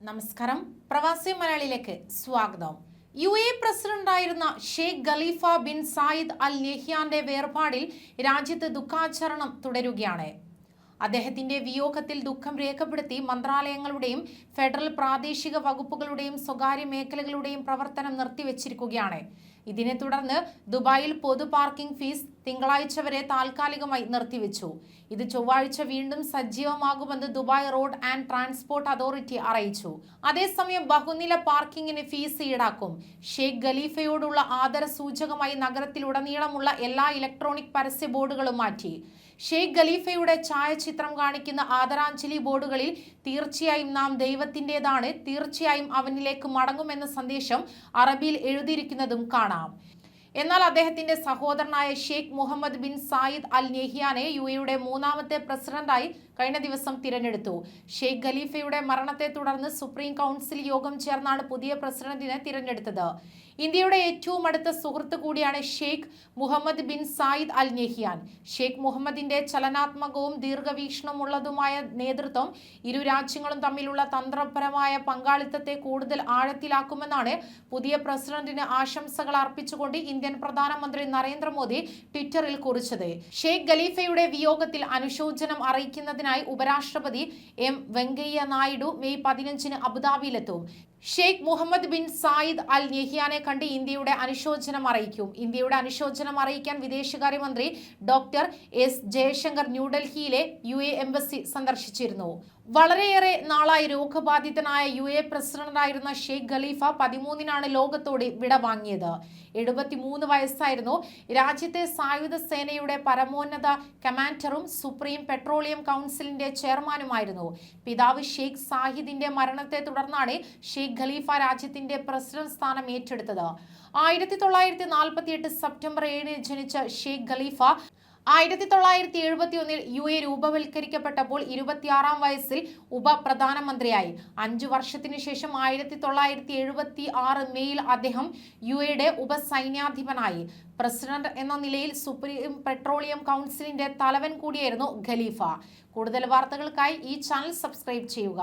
നമസ്കാരം. പ്രവാസി മലയാളിയിലേക്ക് സ്വാഗതം. യു എ പ്രസിഡന്റായിരുന്ന Sheikh Khalifa bin Zayed Al നെഹ്യാന്റെ വേർപാടിൽ രാജ്യത്ത് ദുഃഖാചരണം തുടരുകയാണ്. അദ്ദേഹത്തിന്റെ വിയോഗത്തിൽ ദുഃഖം രേഖപ്പെടുത്തി മന്ത്രാലയങ്ങളുടെയും ഫെഡറൽ പ്രാദേശിക വകുപ്പുകളുടെയും സ്വകാര്യ മേഖലകളുടെയും പ്രവർത്തനം നിർത്തിവച്ചിരിക്കുകയാണ്. ഇതിനെ തുടർന്ന് ദുബായിൽ പൊതു പാർക്കിംഗ് ഫീസ് തിങ്കളാഴ്ച വരെ താൽക്കാലികമായി നിർത്തിവെച്ചു. ഇത് ചൊവ്വാഴ്ച വീണ്ടും സജീവമാകുമെന്ന് Dubai road and transport authority അറിയിച്ചു. അതേസമയം ബഹുനില പാർക്കിങ്ങിന് ഫീസ് ഈടാക്കും. ഷെയ്ഖ് ഖലീഫയോടുള്ള ആദര സൂചകമായി നഗരത്തിലുടനീളമുള്ള എല്ലാ ഇലക്ട്രോണിക് പരസ്യ ബോർഡുകളും മാറ്റി. ഷെയ്ഖ് ഖലീഫയുടെ ഛായാചിത്രം കാണിക്കുന്ന ആദരാഞ്ജലി ബോർഡുകളിൽ തീർച്ചയായും നാം ദൈവത്തിന്റെതാണ് തീർച്ചയായും അവനിലേക്ക് മടങ്ങുമെന്ന സന്ദേശം അറബിയിൽ എഴുതിയിരിക്കുന്നതും കാണാം. www.thebrandwithmoneyshow.com. എന്നാൽ അദ്ദേഹത്തിന്റെ സഹോദരനായ Sheikh Mohammed bin Zayed Al നെഹിയാനെ U എയുടെ മൂന്നാമത്തെ പ്രസിഡന്റായി കഴിഞ്ഞ ദിവസം തിരഞ്ഞെടുത്തു. ഷെയ്ഖ് ഖലീഫയുടെ മരണത്തെ തുടർന്ന് സുപ്രീം കൗൺസിൽ യോഗം ചേർന്നാണ് പുതിയ പ്രസിഡന്റിനെ തിരഞ്ഞെടുത്തത്. ഇന്ത്യയുടെ ഏറ്റവും അടുത്ത സുഹൃത്ത് കൂടിയാണ് Sheikh Mohammed bin Zayed Al Nahyan. Sheikh മുഹമ്മദിന്റെ ചലനാത്മകവും ദീർഘവീക്ഷണമുള്ളതുമായ നേതൃത്വം ഇരു രാജ്യങ്ങളും തമ്മിലുള്ള തന്ത്രപരമായ പങ്കാളിത്തത്തെ കൂടുതൽ ആഴത്തിലാക്കുമെന്നാണ് പുതിയ പ്രസിഡന്റിന് ആശംസകൾ അർപ്പിച്ചുകൊണ്ട് ഇന്ത്യൻ പ്രധാനമന്ത്രി നരേന്ദ്രമോദി ട്വിറ്ററിൽ കുറിച്ചത്. ഷെയ്ഖ് ഖലീഫയുടെ വിയോഗത്തിൽ അനുശോചനം അറിയിക്കുന്നതിനായി ഉപരാഷ്ട്രപതി എം വെങ്കയ്യ നായിഡു മെയ് പതിനഞ്ചിന് അബുദാബിയിലെത്തും. Sheikh Mohammed bin Zayed Al നെഹിയാനെ കണ്ട് ഇന്ത്യയുടെ അനുശോചനം അറിയിക്കും. ഇന്ത്യയുടെ അനുശോചനം അറിയിക്കാൻ വിദേശകാര്യമന്ത്രി ഡോക്ടർ എസ് ജയശങ്കർ ന്യൂഡൽഹിയിലെ യു എ എംബസി സന്ദർശിച്ചിരുന്നു. വളരെയേറെ നാളായി രോഗബാധിതനായ യു എ പ്രസിഡന്റായിരുന്ന ഷെയ്ഖ് ഖലീഫ പതിമൂന്നിനാണ് ലോകത്തോട് വിട വാങ്ങിയത്. എഴുപത്തിമൂന്ന് വയസ്സായിരുന്നു. രാജ്യത്തെ സായുധ സേനയുടെ പരമോന്നത കമാൻഡറും സുപ്രീം പെട്രോളിയം കൗൺസിലിന്റെ ചെയർമാനുമായിരുന്നു. പിതാവ് ഷെയ്ഖ് സാഹിദിന്റെ മരണത്തെ തുടർന്നാണ് ഷെയ്ഖ് ഖലീഫ രാജ്യത്തിന്റെ പ്രസിഡന്റ് സ്ഥാനം ഏറ്റെടുത്തത്. ആയിരത്തി തൊള്ളായിരത്തി നാൽപ്പത്തി എട്ട് സെപ്റ്റംബർ ഏഴിന് ജനിച്ച ഷെയ്ഖ് ഖലീഫ ആയിരത്തി തൊള്ളായിരത്തി എഴുപത്തി ഒന്നിൽ യു എ രൂപവൽക്കരിക്കപ്പെട്ടപ്പോൾ ഇരുപത്തിയാറാം വയസ്സിൽ ഉപപ്രധാനമന്ത്രിയായി. അഞ്ചു വർഷത്തിനു ശേഷം ആയിരത്തി തൊള്ളായിരത്തി എഴുപത്തി ആറ് മെയ്യിൽ അദ്ദേഹം യു എയുടെ ഉപസൈന്യാധിപനായി. പ്രസിഡന്റ് എന്ന നിലയിൽ സുപ്രീം പെട്രോളിയം കൗൺസിലിന്റെ തലവൻ കൂടിയായിരുന്നു ഖലീഫ. കൂടുതൽ വാർത്തകൾക്കായി ഈ ചാനൽ സബ്സ്ക്രൈബ് ചെയ്യുക.